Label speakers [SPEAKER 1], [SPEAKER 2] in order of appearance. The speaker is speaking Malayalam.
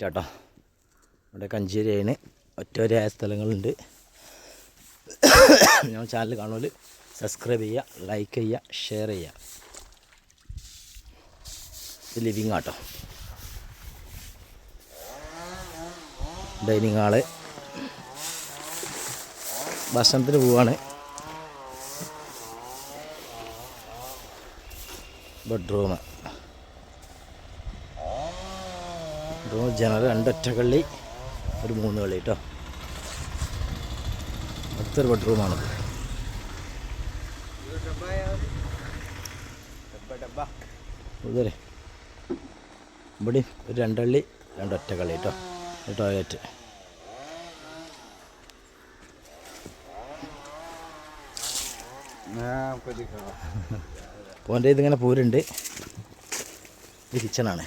[SPEAKER 1] സെറ്റാട്ടോ ഇവിടെ കഞ്ചേരിയാണ് ഒറ്റവരായ സ്ഥലങ്ങളുണ്ട്. ഞാൻ ചാനൽ കാണുമ്പോൾ സബ്സ്ക്രൈബ് ചെയ്യുക ലൈക്ക് ചെയ്യുക ഷെയർ ചെയ്യുക. ലിവിങ് ആട്ടോ. Dining hall. ഭക്ഷണത്തിന് പോവാണ്. ബെഡ്റൂം ജനറൽ രണ്ടൊറ്റക്കള്ളി ഒരു മൂന്ന് കളി കേട്ടോ അടുത്തൊരു ബെഡ്റൂമാണത്. ഇതല്ലേ? ഇവിടെ ഒരു രണ്ടള്ളി രണ്ടൊറ്റ കളി കേട്ടോ ഒരു ടോയ്ലറ്റ് പോന്റെ ഇതിങ്ങനെ പൂരുണ്ട്. ഇത് കിച്ചണാണ്